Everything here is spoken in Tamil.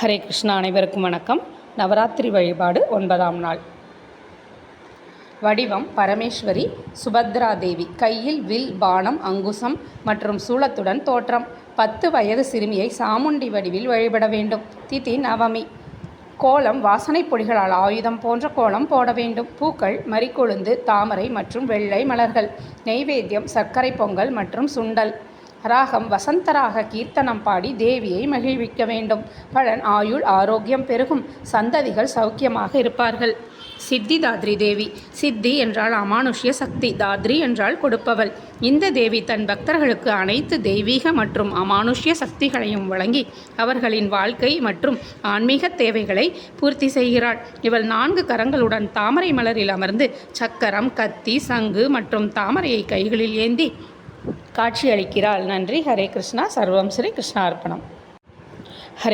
ஹரே கிருஷ்ணா அனைவருக்கும் வணக்கம். நவராத்திரி வழிபாடு ஒன்பதாம் நாள். வடிவம் பரமேஸ்வரி சுபத்ரா தேவி. கையில் வில் பானம் அங்குசம் மற்றும் சூலத்துடன் தோற்றம். பத்து வயது சிறுமியை சாமுண்டி வடிவில் வழிபட வேண்டும். திதி நவமி. கோலம் வாசனைப் பொடிகளால் ஆயுதம் போன்ற கோலம் போட வேண்டும். பூக்கள் மறிக்கொழுந்து தாமரை மற்றும் வெள்ளை மலர்கள். நெய்வேத்தியம் சர்க்கரை பொங்கல் மற்றும் சுண்டல். ராகம் வசந்தராக கீர்த்தனம் பாடி தேவியை மகிழ்விக்க வேண்டும். பலன் ஆயுள் ஆரோக்கியம் பெருகும். சந்ததிகள் சௌக்கியமாக இருப்பார்கள். சித்தி தாத்ரி தேவி. சித்தி என்றால் அமானுஷ்ய சக்தி. தாத்ரி என்றால் கொடுப்பவள். இந்த தேவி தன் பக்தர்களுக்கு அனைத்து தெய்வீக மற்றும் அமானுஷ்ய சக்திகளையும் வழங்கி அவர்களின் வாழ்க்கை மற்றும் ஆன்மீக தேவைகளை பூர்த்தி செய்கிறாள். இவள் நான்கு கரங்களுடன் தாமரை மலரில் அமர்ந்து சக்கரம் கத்தி சங்கு மற்றும் தாமரையை கைகளில் ஏந்தி காட்சி அளிக்கிறாள் நன்றி. ஹரே கிருஷ்ணா. சர்வம் ஸ்ரீ கிருஷ்ணார்ப்பணம்